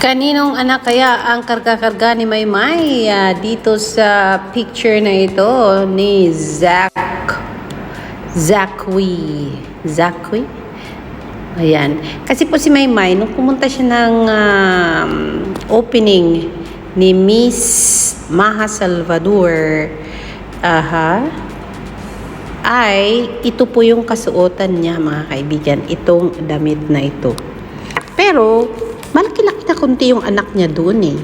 Kaninong anak kaya ang karga-karga ni Maymay ah, dito sa picture na ito ni Zach Zakwi Zakwi? Ayan. Kasi po si Maymay, nung pumunta siya ng um, opening ni Miss Maha Salvador, aha, ay ito po yung kasuotan niya mga kaibigan, itong damit na ito. Pero, na kunti yung anak niya doon eh.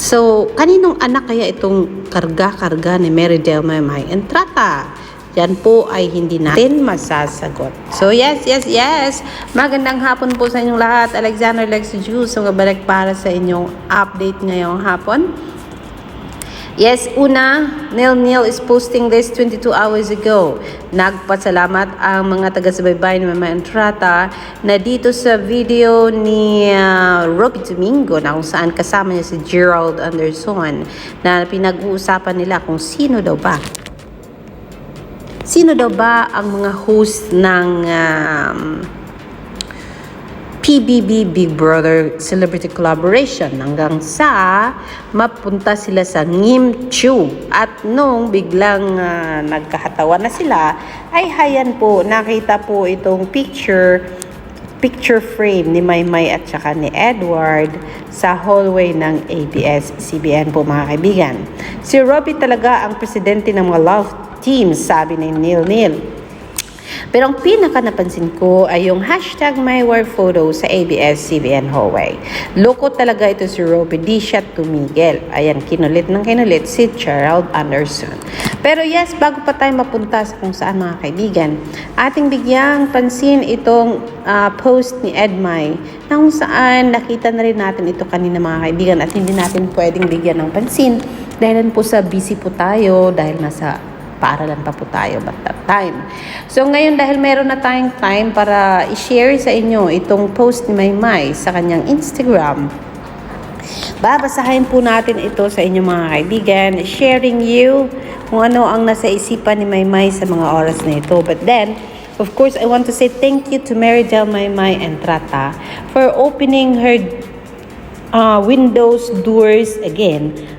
So, kaninong anak kaya itong karga-karga ni Mary Del Maymay Entrata? Yan po ay hindi natin masasagot. So, yes, yes, yes. Magandang hapon po sa inyong lahat. Alexander Lex Jules, ang babalik para sa inyong update ngayong hapon. Yes, una, Neil Neil is posting this 22 hours ago. Nagpasalamat ang mga taga-subaybay ni Mama Entrata na dito sa video ni uh, Robbie Domingo na kung saan kasama niya si Gerald Anderson na pinag-uusapan nila kung sino daw ba Sino daw ba ang mga host ng um, PBB Big Brother Celebrity Collaboration hanggang sa mapunta sila sa Ngim Chu. At nung biglang uh, nagkahatawa na sila, ay hayan po, nakita po itong picture picture frame ni Maymay at saka ni Edward sa hallway ng ABS-CBN po mga kaibigan. Si Robbie talaga ang presidente ng mga love team, sabi ni Neil Neil. Pero ang pinaka napansin ko ay yung hashtag MyWarPhoto sa ABS-CBN hallway. Loko talaga ito si Robbie, di siya tumigil. Ayan, kinulit ng kinulit si Gerald Anderson. Pero yes, bago pa tayo mapunta sa kung saan mga kaibigan, ating bigyang pansin itong uh, post ni Edmay na kung saan nakita na rin natin ito kanina mga kaibigan at hindi natin pwedeng bigyan ng pansin dahil po sa busy po tayo, dahil nasa paaralan pa po tayo but that time. So ngayon dahil meron na tayong time para i-share sa inyo itong post ni Maymay sa kanyang Instagram, babasahin po natin ito sa inyo mga kaibigan, sharing you kung ano ang nasa isipan ni Maymay sa mga oras na ito. But then, of course, I want to say thank you to Mary Del Maymay and Trata for opening her uh, windows, doors again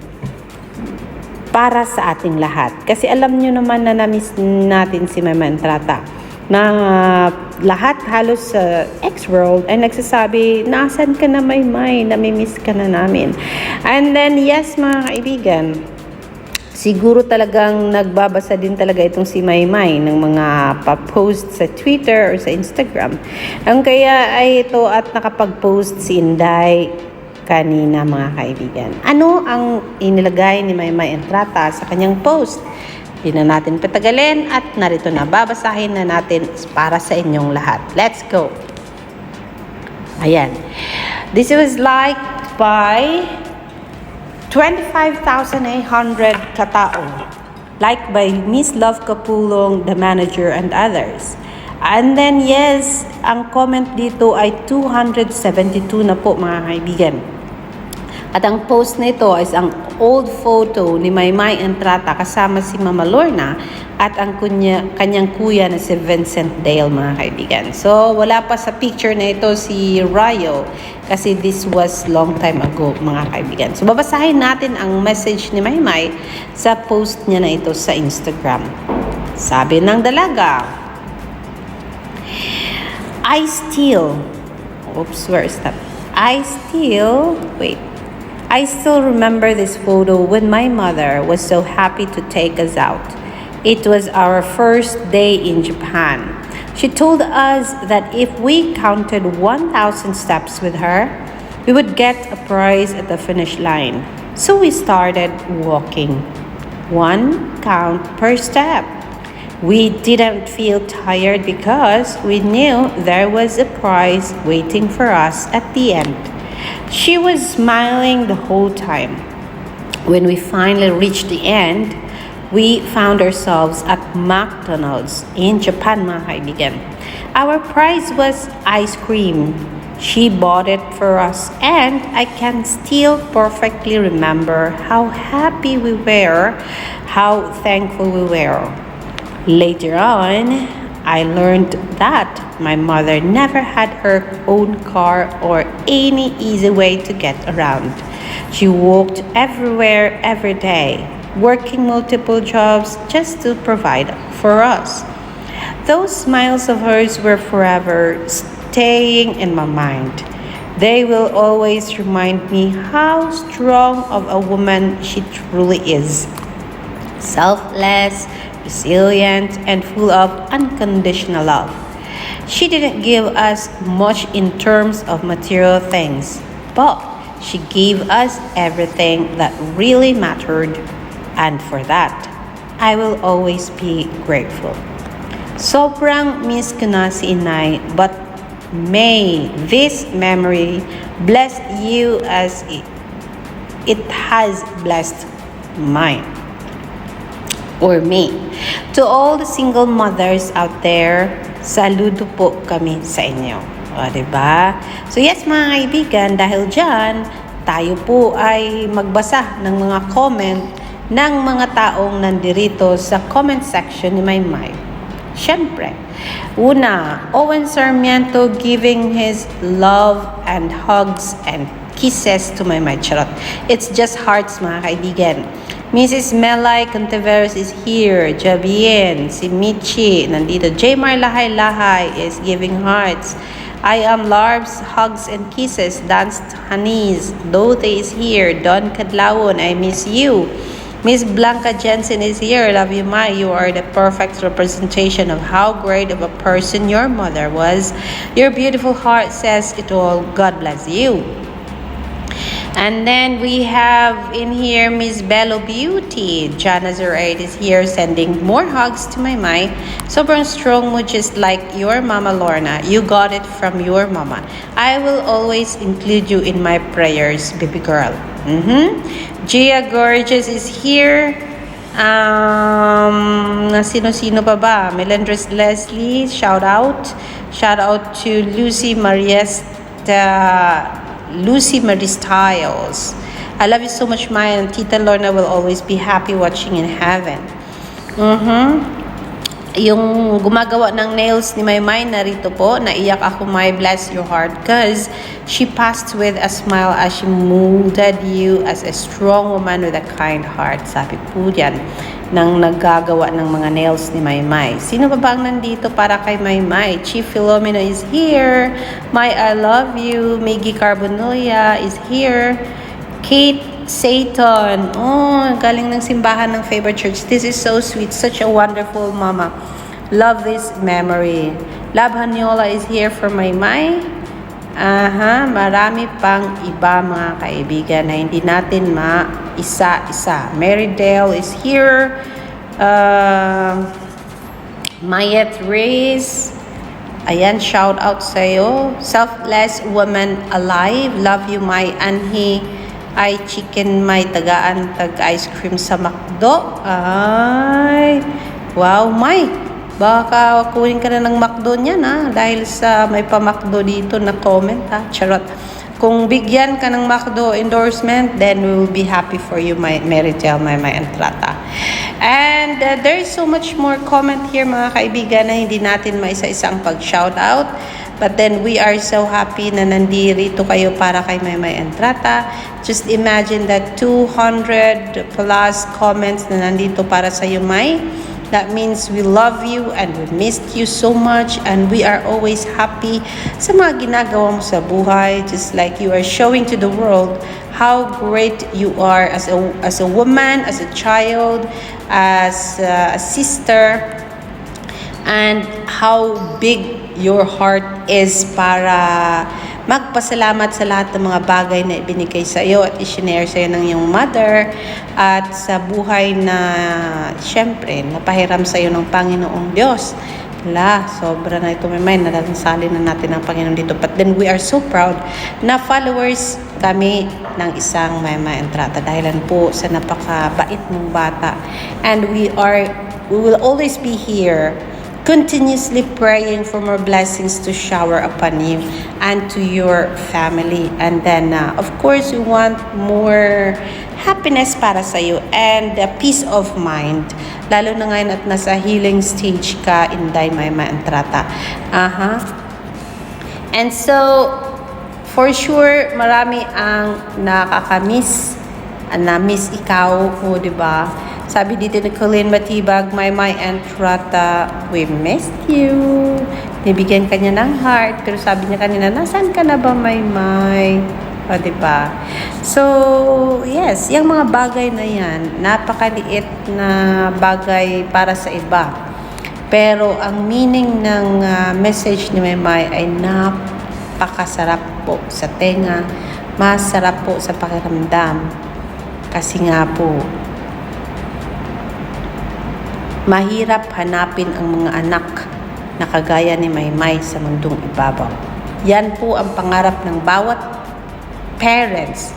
para sa ating lahat. Kasi alam nyo naman na namiss natin si Mama Entrata na lahat halos sa ex-world ay nagsasabi, nasan ka na may may, namimiss ka na namin. And then, yes mga kaibigan, siguro talagang nagbabasa din talaga itong si Maymay ng mga pa-post sa Twitter or sa Instagram. Ang kaya ay ito at nakapag-post si Inday kanina mga kaibigan. Ano ang inilagay ni Maymay Entrata sa kanyang post? Hindi na natin patagalin at narito na babasahin na natin para sa inyong lahat. Let's go! Ayan. This was liked by 25,800 katao. Liked by Miss Love Kapulong, the manager, and others. And then yes, ang comment dito ay 272 na po mga kaibigan. At ang post na ito is ang old photo ni Maymay Entrata kasama si Mama Lorna at ang kunya, kanyang kuya na si Vincent Dale mga kaibigan. So wala pa sa picture na ito si Rayo kasi this was long time ago mga kaibigan. So babasahin natin ang message ni Maymay sa post niya na ito sa Instagram. Sabi ng dalaga, I still, oops, where is that? I still, wait, I still remember this photo when my mother was so happy to take us out. It was our first day in Japan. She told us that if we counted 1,000 steps with her, we would get a prize at the finish line. So we started walking. One count per step. We didn't feel tired because we knew there was a prize waiting for us at the end. She was smiling the whole time. When we finally reached the end, we found ourselves at McDonald's in Japan, mga kaibigan. Our prize was ice cream. She bought it for us, and I can still perfectly remember how happy we were, how thankful we were. Later on, I learned that my mother never had her own car or any easy way to get around. She walked everywhere every day, working multiple jobs just to provide for us. Those smiles of hers were forever staying in my mind. They will always remind me how strong of a woman she truly is selfless, resilient, and full of unconditional love. She didn't give us much in terms of material things, but she gave us everything that really mattered, and for that, I will always be grateful. Sobrang miss ko si inay, but may this memory bless you as it, it has blessed mine or me. To all the single mothers out there, saludo po kami sa inyo. O, diba? So yes mga kaibigan, dahil dyan, tayo po ay magbasa ng mga comment ng mga taong nandirito sa comment section ni Maymay. Siyempre, una, Owen Sarmiento giving his love and hugs and kisses to Maymay. Charot. It's just hearts mga kaibigan. Mrs. Melay Contiveros is here. Jabien, si Michi, nandito. Jmar Lahay Lahay is giving hearts. I am Larbs, hugs and kisses. Dance Hanis. Dote is here. Don Kadlawon, I miss you. Miss Blanca Jensen is here. Love you, Mai. You are the perfect representation of how great of a person your mother was. Your beautiful heart says it all. God bless you. And then we have in here Miss Bello Beauty. Jana Zuraid is here sending more hugs to my Mai. Sobrang strong mo just like your mama Lorna. You got it from your mama. I will always include you in my prayers, baby girl. Mm-hmm. Gia Gorgeous is here. Um, sino-sino pa ba? Melendres Leslie, shout out. Shout out to Lucy Mariesta Lucy Marie Styles. I love you so much, Maya, and Tita Lorna will always be happy watching in heaven. Mm-hmm. Yung gumagawa ng nails ni Maymay narito po, naiyak ako, May, bless your heart, because she passed with a smile as she molded you as a strong woman with a kind heart. Sabi po yan, nang naggagawa ng mga nails ni Maymay. Sino ba ba ang nandito para kay Maymay? Chief Filomeno is here. My I love you. Miggy Carbonoya is here. Kate Satan. Oh, galing ng simbahan ng Favorite Church. This is so sweet. Such a wonderful mama. Love this memory. Love Hanyola is here for Maymay. Aha, marami pang iba mga kaibigan na hindi natin ma-isa-isa. Mary Dale is here. Uh, Mayet Reyes. Ayan, shout out sa'yo. Selfless woman alive. Love you, my Anhi. Ay, chicken may tagaan tag ice cream sa McDo. Ay, wow, may. Baka kunin ka na ng McDo niyan ha. Dahil sa may pa McDo dito na comment ha. Charot. Kung bigyan ka ng McDo endorsement, then we will be happy for you, my Meritel, my, my Entrata. And uh, there is so much more comment here, mga kaibigan, na hindi natin maisa-isang pag-shout out. But then we are so happy na nandito kayo para kay Maymay Entrata. Just imagine that 200 plus comments na nandito para sa iyo, May. That means we love you and we missed you so much and we are always happy sa mga ginagawa mo sa buhay. Just like you are showing to the world how great you are as a, as a woman, as a child, as a sister, and how big your heart is para magpasalamat sa lahat ng mga bagay na ibinigay sa iyo at isinare sa iyo ng iyong mother at sa buhay na syempre napahiram sa iyo ng Panginoong Diyos. La, sobra na ito may mind, nalansali na natin ang Panginoon dito. But then we are so proud na followers kami ng isang Mama Entrata dahilan po sa napakabait ng bata. And we are, we will always be here continuously praying for more blessings to shower upon you and to your family. And then, uh, of course, we want more happiness para sa iyo and uh, peace of mind. Lalo na ngayon at nasa healing stage ka, Inday Mayma Entrata. Aha. And so, for sure, marami ang nakakamiss, na-miss ikaw mo, di ba? Sabi dito ni Colleen Matibag, My and Trata, we missed you. Nibigyan ka niya ng heart, pero sabi niya kanina, nasaan ka na ba, My My? O, ba? So, yes, yung mga bagay na yan, napakaliit na bagay para sa iba. Pero ang meaning ng ah, message ni Maymay ay napakasarap po sa tenga, masarap po sa pakiramdam. Kasi nga po, mahirap hanapin ang mga anak na kagaya ni Maymay sa mundong ibabaw. Yan po ang pangarap ng bawat parents.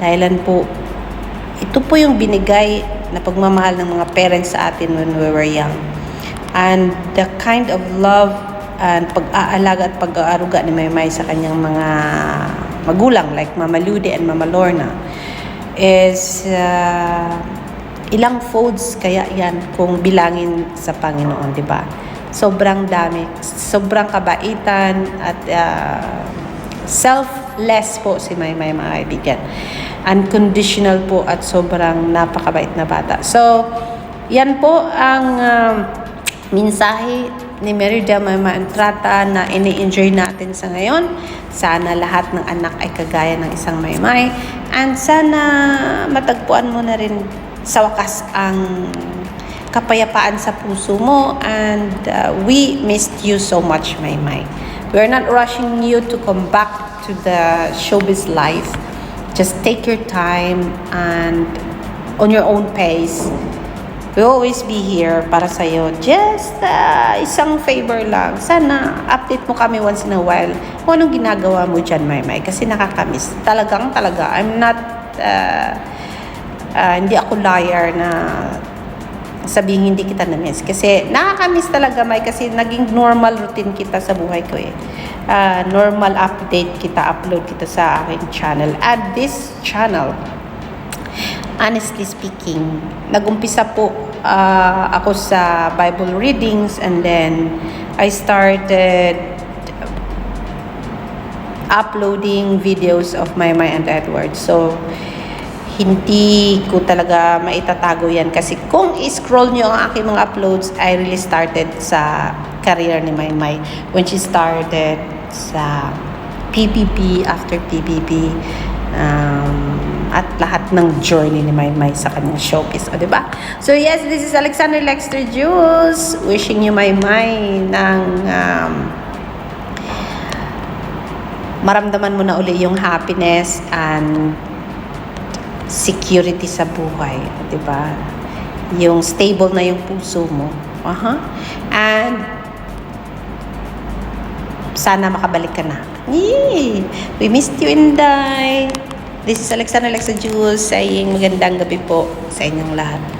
Dahilan po, ito po yung binigay na pagmamahal ng mga parents sa atin when we were young. And the kind of love and pag-aalaga at pag-aaruga ni Maymay sa kanyang mga magulang like Mama Lude and Mama Lorna is uh, ilang folds kaya yan kung bilangin sa Panginoon, di ba? Sobrang dami, sobrang kabaitan at uh, selfless po si Maymay mga kaibigan. Unconditional po at sobrang napakabait na bata. So, yan po ang um, mensahe ni Merida Mama Entrata na ini-enjoy natin sa ngayon. Sana lahat ng anak ay kagaya ng isang maymay. And sana matagpuan mo na rin sa wakas ang kapayapaan sa puso mo. And uh, we missed you so much, Maymay. We're not rushing you to come back to the showbiz life. Just take your time and on your own pace. We always be here para sa'yo. Just uh, isang favor lang. Sana update mo kami once in a while kung anong ginagawa mo dyan, Maymay. Kasi nakakamiss. Talagang talaga. I'm not, uh, uh, hindi ako liar na sabihin hindi kita na-miss. Kasi nakakamiss talaga, May. Kasi naging normal routine kita sa buhay ko eh. Uh, normal update kita, upload kita sa aking channel. At this channel, honestly speaking, nagumpisa po uh, ako sa Bible readings and then I started uploading videos of Maymay and Edward. So, hindi ko talaga maitatago yan kasi kung i-scroll nyo ang aking mga uploads, I really started sa career ni Maymay when she started sa PBB, after PBB, um, at lahat ng journey ni Maymay sa kanyang showbiz. O, di ba? So, yes, this is Alexander Lexter Jules wishing you Maymay ng um, maramdaman mo na uli yung happiness and security sa buhay, 'di ba? Yung stable na yung puso mo. Aha. And sana makabalik ka na. Yay! We missed you, Inday. This is Alexander Alexa Jules saying magandang gabi po sa inyong lahat.